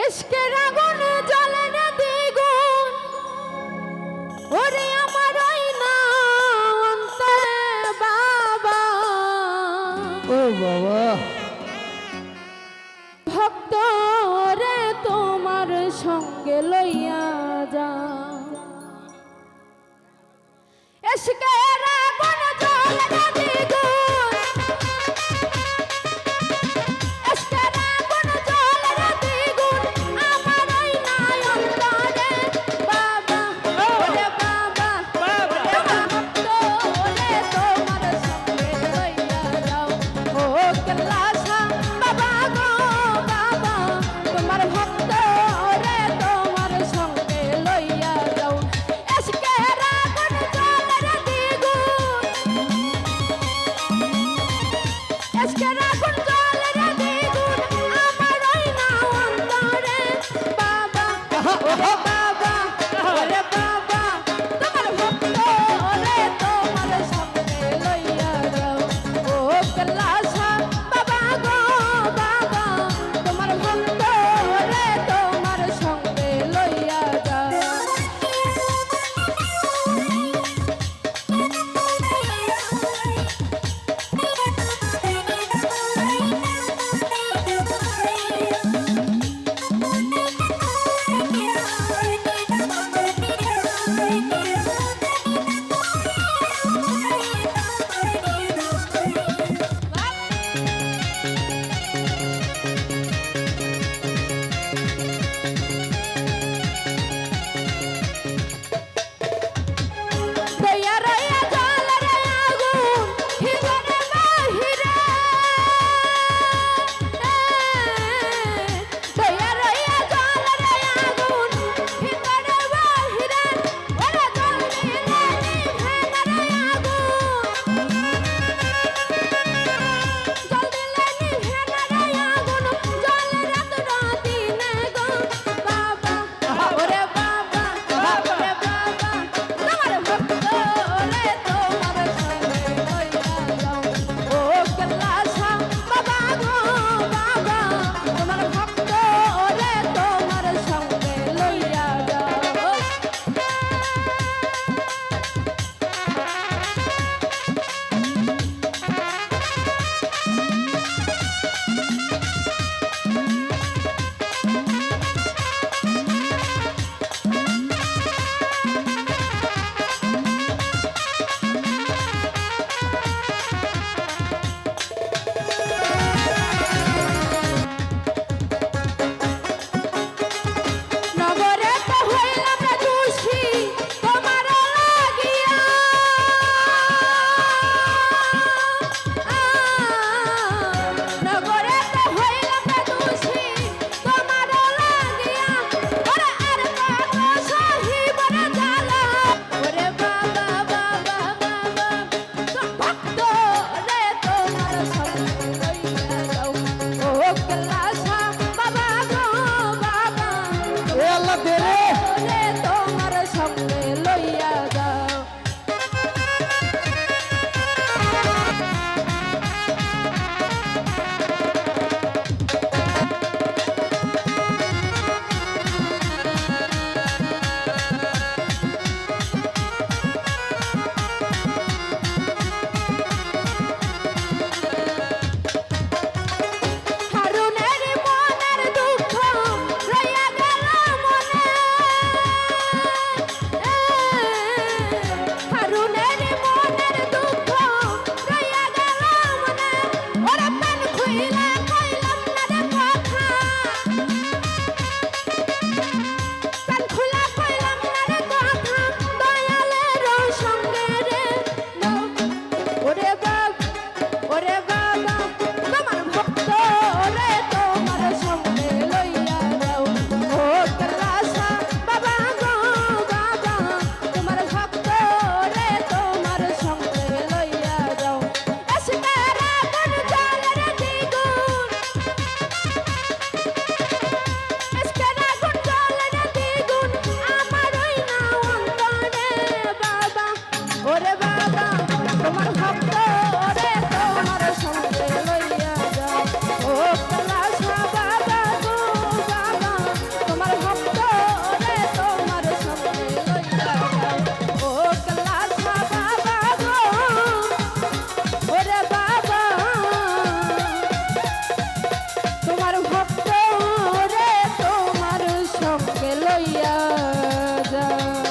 এসকের আগুনে জ্বলে না দ্বিগুণ। ওরে আমার অন্তরে বাবা। ও বাবা। ভক্ত রে তোমার সঙ্গে লইয়া যা। এসকের Oh.